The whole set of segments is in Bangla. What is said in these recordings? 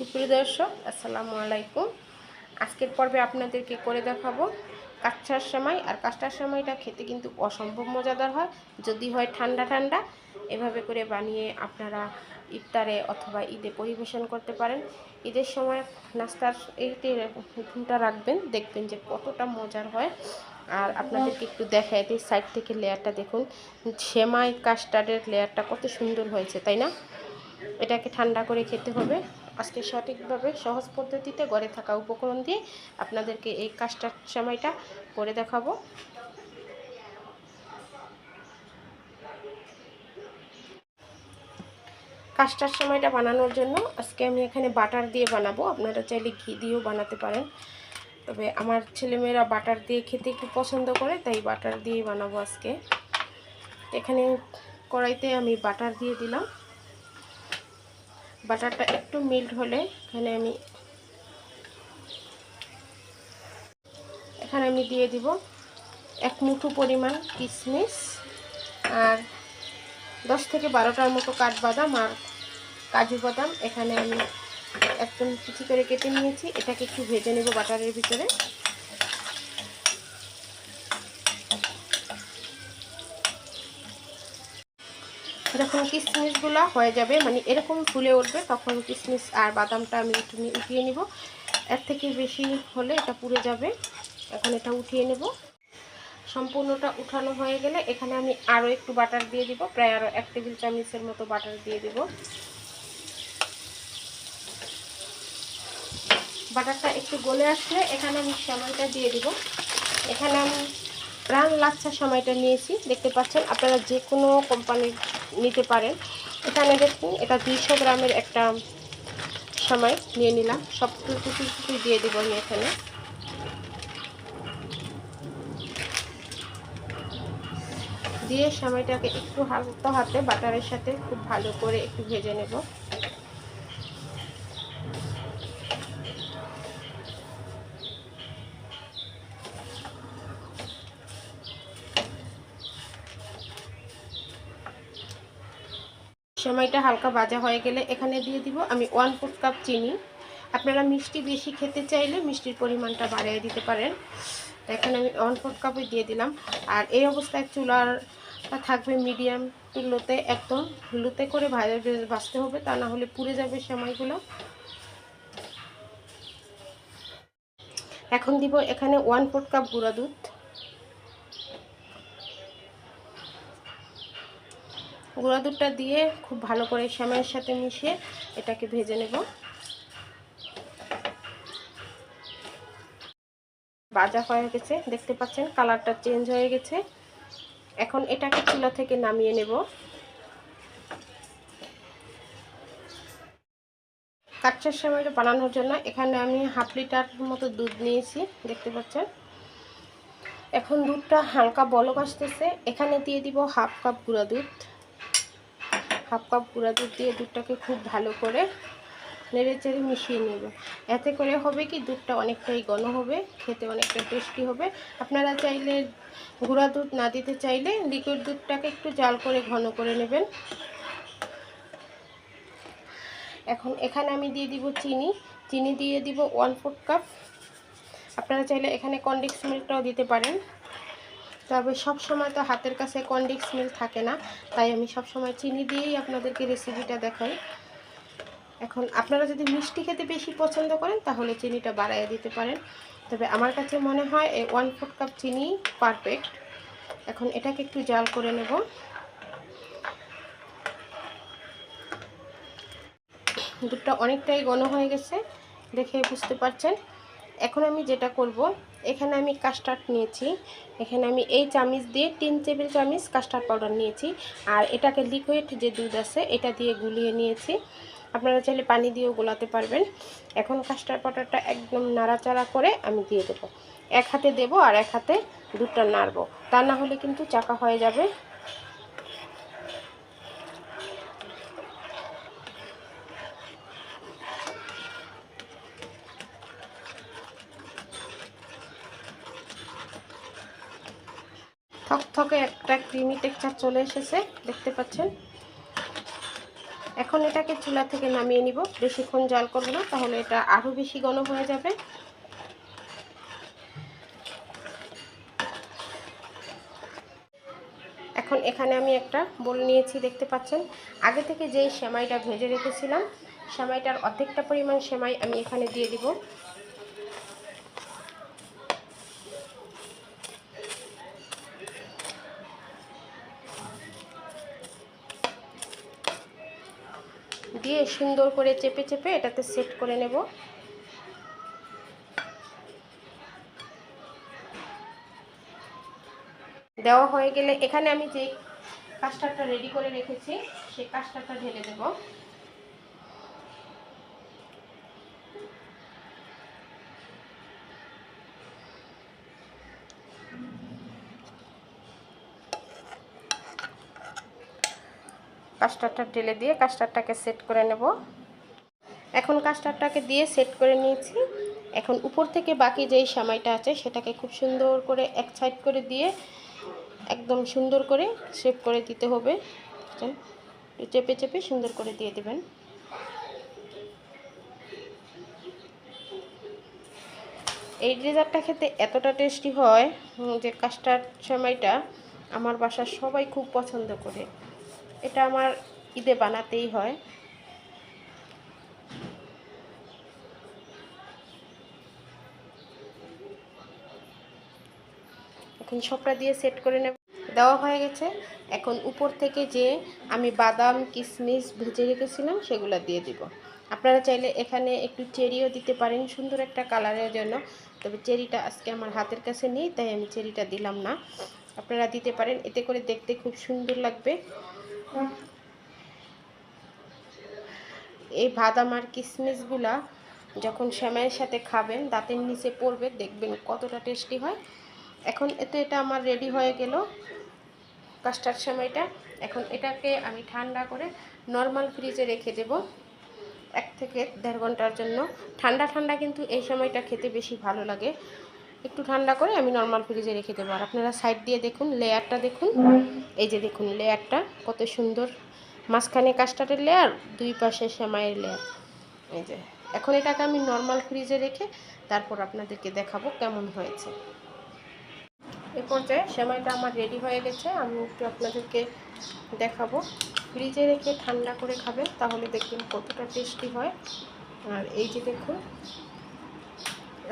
সুপ্রিয় দর্শক, আসসালামু আলাইকুম। আজকের পর্বে আপনাদেরকে করে দেখাবো কাচ্চার সময় আর কাঁচটার সময়টা খেতে কিন্তু অসম্ভব মজাদার হয়। যদি হয় ঠান্ডা ঠান্ডা, এভাবে করে বানিয়ে আপনারা ইফতারে অথবা ঈদে পরিবেশন করতে পারেন। ঈদের সময় নাস্তার এইটি ঘুমটা রাখবেন, দেখবেন যে কতটা মজার হয়। আর আপনাদেরকে একটু দেখায় দিই, সাইড থেকে লেয়ারটা দেখুন। সেমাই, কাস্টার্ডের লেয়ারটা কত সুন্দর হয়েছে, তাই না? এটাকে ঠান্ডা করে খেতে হবে। আজকে সঠিকভাবে, সহজ পদ্ধতিতে ঘরে থাকা উপকরণ দিয়ে আপনাদেরকে এই কাজটার সময়টা করে দেখাবো। কাজটার সময়টা বানানোর জন্য আজকে আমি এখানে বাটার দিয়ে বানাবো। আপনারা চাইলে ঘি দিয়েও বানাতে পারেন। তবে আমার ছেলেমেয়েরা বাটার দিয়ে খেতে একটু পছন্দ করে, তাই বাটার দিয়ে বানাবো আজকে। এখানে কড়াইতে আমি বাটার দিয়ে দিলাম। বাটারটা একটু মিল্ট হলে এখানে আমি এখানে আমি দিয়ে দিব এক মুঠো পরিমাণ কিশমিশ আর দশ থেকে বারোটার মতো কাঠবাদাম আর কাজু বাদাম। এখানে আমি একদম কুচি করে কেটে নিয়েছি। এটাকে একটু ভেজে নেব বাটারের ভিতরে। যখন কিশমিশগুলো হয়ে যাবে মানে এরকম ফুলে উঠবে, তখন কিশমিশ আর বাদামটা আমি একটু উঠিয়ে নিব। এর থেকে বেশি হলে এটা পুড়ে যাবে। এখন এটা উঠিয়ে নেব। সম্পূর্ণটা উঠানো হয়ে গেলে এখানে আমি আরও একটু বাটার দিয়ে দিব। প্রায় আরও এক টেবিল চামচের মতো বাটার দিয়ে দিব। বাটারটা একটু গলে আসলে এখানে আমি সময়টা দিয়ে দিব। এখানে আমি প্রাণ লাচ্ছা সময়টা নিয়েছি। দেখতে পাচ্ছেন, আপনারা যে কোনো কোম্পানির নিতে পারেন। এখানে দেখুন, এটা দুইশো গ্রামের একটা সময় নিয়ে নিলাম। সব কিছু দিয়ে দেবো আমি এখানে। দিয়ে সময়টাকে একটু হালকা হাতে বাটারের সাথে খুব ভালো করে একটু ভেজে নেব। সময়টা হালকা ভাজা হয়ে গেলে এখানে দিয়ে দিব আমি ওয়ান ফোর্থ কাপ চিনি। আপনারা মিষ্টি বেশি খেতে চাইলে মিষ্টির পরিমাণটা বাড়িয়ে দিতে পারেন। এখানে আমি ওয়ান ফোর্থ কাপে দিয়ে দিলাম। আর এই অবস্থায় চুলার থাকবে মিডিয়াম লোতে একদম লুতে করে ভাজা ভাজতে হবে, তা না হলে পুড়ে যাবে সময়গুলো। এখন দিব এখানে ওয়ান ফোর্থ কাপ গুঁড়া দুধ। গুঁড়া দুধটা দিয়ে খুব ভালো করে শ্যামের সাথে মিশিয়ে এটাকে ভেজে নেব। বাজা হয়ে গেছে, দেখতে পাচ্ছেন কালারটা চেঞ্জ হয়ে গেছে। এখন এটাকে চুলা থেকে নামিয়ে নেব। কাচ্চার সময়টা বানানোর জন্য এখানে আমি হাফ লিটার মতো দুধ নিয়েছি, দেখতে পাচ্ছেন। এখন দুধটা হালকা বলক আসতেছে, এখানে দিয়ে দিব হাফ কাপ গুঁড়া দুধ। হাফ কাপ গুঁড়া দুধ দিয়ে দুধটাকে খুব ভালো করে নেড়ে চেড়ে মিশিয়ে নেবে। এতে করে হবে কি দুধটা অনেকটাই ঘন হবে, খেতে অনেকটা টেস্টি হবে। আপনারা চাইলে গুঁড়া দুধ না দিতে চাইলে লিকুইড দুধটাকে একটু জাল করে ঘন করে নেবেন। এখন এখানে আমি দিয়ে দিব চিনি। চিনি দিয়ে দিব ওয়ান ফোর্থ কাপ। আপনারা চাইলে এখানে কন্ডিক্স মিল্কটাও দিতে পারেন। তবে সব সময় তো হাতের কাছে কন্ডিক্স মিল্ক থাকে না, তাই আমি সব সময় চিনি দিয়েই আপনাদেরকে রেসিপিটা দেখাই। এখন আপনারা যদি মিষ্টি খেতে বেশি পছন্দ করেন, তাহলে চিনিটা বাড়াইয়ে দিতে পারেন। তবে আমার কাছে মনে হয় এই ওয়ান ফোর্থ কাপ চিনি পারফেক্ট এখন এটাকে একটু জাল করে নেব। দুধটা অনেকটাই ঘন হয়ে গেছে, দেখে বুঝতে পারছেন। এখন আমি যেটা করব, এখানে আমি কাস্টার্ড নিয়েছি। এখানে আমি এই চামিচ দিয়ে তিন টেবিল চামিচ কাস্টার্ড পাউডার নিয়েছি। আর এটাকে লিকুইড যে দুধ আছে, এটা দিয়ে গুলিয়ে নিয়েছি। আপনারা চাইলে পানি দিয়েও গোলাতে পারবেন। এখন কাস্টার্ড পাউডারটা একদম নাড়াচাড়া করে আমি দিয়ে দেবো। এক হাতে দেবো আর এক হাতে দুধটা নাড়বো। তা না হলে কিন্তু চাকা হয়ে যাবে। থকথকে একটা ক্রিমি টেক্সচার চলে এসেছে, দেখতে পাচ্ছেন। এখন এটাকে চুলা থেকে নামিয়ে নিব। বেশিক্ষণ জাল করব না, তাহলে এটা আরও বেশি ঘন হয়ে যাবে। এখন এখানে আমি একটা বোল নিয়েছি, দেখতে পাচ্ছেন। আগে থেকে যেই সেমাইটা ভেজে রেখেছিলাম, সেমাইটার অর্ধেকটা পরিমাণ সেমাই আমি এখানে দিয়ে দিব। দিয়ে সুন্দর করে চেপে চেপে এটাতে সেট করে নেব। দেওয়া হয়ে গেলে এখানে আমি যে কাস্টারটা রেডি করে রেখেছি, সেই কাস্টারটা ঢেলে দেব। কাস্টারটা ঢেলে দিয়ে কাস্টারটাকে সেট করে নেব। এখন কাস্টারটাকে দিয়ে সেট করে নিয়েছি। এখন উপর থেকে বাকি যেই সামাইটা আছে, সেটাকে খুব সুন্দর করে এক সাইড করে দিয়ে একদম সুন্দর করে শেপ করে দিতে হবে। চেপে চেপে সুন্দর করে দিয়ে দেবেন। এই ডেজার্টটা খেতে এতটা টেস্টি হয় যে কাস্টার্ড সেমাইটা আমার বাসার সবাই খুব পছন্দ করে। এটা আমার ঈদে বানাতেই হয়। এখন সবটা দিয়ে সেট করে নেব। দেওয়া হয়ে গেছে। এখন উপর থেকে যে আমি বাদাম কিশমিশ ভেজে রেখেছিলাম, সেগুলো দিয়ে দিব। আপনারা চাইলে এখানে একটু চেরিও দিতে পারেন সুন্দর একটা কালারের জন্য। তবে চেরিটা আজকে আমার হাতের কাছে নেই, তাই আমি চেরিটা দিলাম না। আপনারা দিতে পারেন, এতে করে দেখতে খুব সুন্দর লাগবে। এই বাদাম আর কিশমিশগুলা যখন শ্যামাইয়ের সাথে খাবেন, দাঁতের নিচে পড়বে, দেখবেন কতটা টেস্টি হয়। এখন এতে এটা আমার রেডি হয়ে গেল কাস্টার্ড সেমাইটা এখন এটাকে আমি ঠান্ডা করে নর্মাল ফ্রিজে রেখে দেব এক থেকে দেড় ঘণ্টার জন্য। ঠান্ডা ঠান্ডা কিন্তু এই সময়টা খেতে বেশি ভালো লাগে। একটু ঠান্ডা করে আমি নর্মাল ফ্রিজে রেখে দেবো। আর আপনারা সাইড দিয়ে দেখুন লেয়ারটা দেখুন। এই যে দেখুন লেয়ারটা কত সুন্দর। মাঝখানে কাস্টার্ডের লেয়ার দুই পাশে সেমাইয়ের লেয়ার এই যে, এখন এটাকে আমি নর্মাল ফ্রিজে রেখে তারপর আপনাদেরকে দেখাবো কেমন হয়েছে। এ পর্যায়ে সেমাইটা আমার রেডি হয়ে গেছে। আমি একটু আপনাদেরকে দেখাবো। ফ্রিজে রেখে ঠান্ডা করে খাবেন, তাহলে দেখবেন কতটা টেস্টি হয়। আর এই যে দেখুন,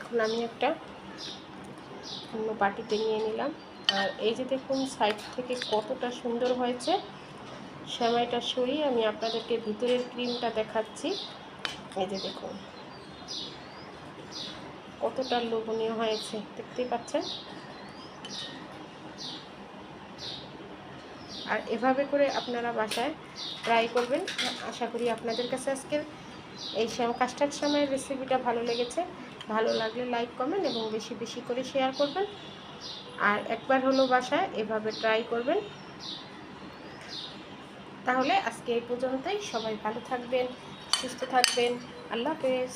এখন আমি একটা অন্য বাটিতে নিয়ে নিলাম। আর এই যে দেখুন সাইড থেকে কতটা সুন্দর হয়েছে। সেমাইটা সরিয়ে আমি আপনাদেরকে ভিতরের ক্রিমটা দেখাচ্ছি। এই যে দেখুন, কতটা লোভনীয় হয়েছে, দেখতেই পাচ্ছেন? আর এভাবে করে আপনারা বাসায় ট্রাই করবেন। আশা করি আপনাদের কাছে আজকের এই কাস্টার্ড সময়ের রেসিপিটা ভালো লেগেছে। ভালো লাগলে লাইক কমেন্ট এবং বেশি বেশি করে শেয়ার করবেন। আর একবার হলো বাসায় এভাবে ট্রাই করবেন। তাহলে আজকে এই পর্যন্তই। সবাই ভালো থাকবেন, সুস্থ থাকবেন। আল্লাহ হাফেজ।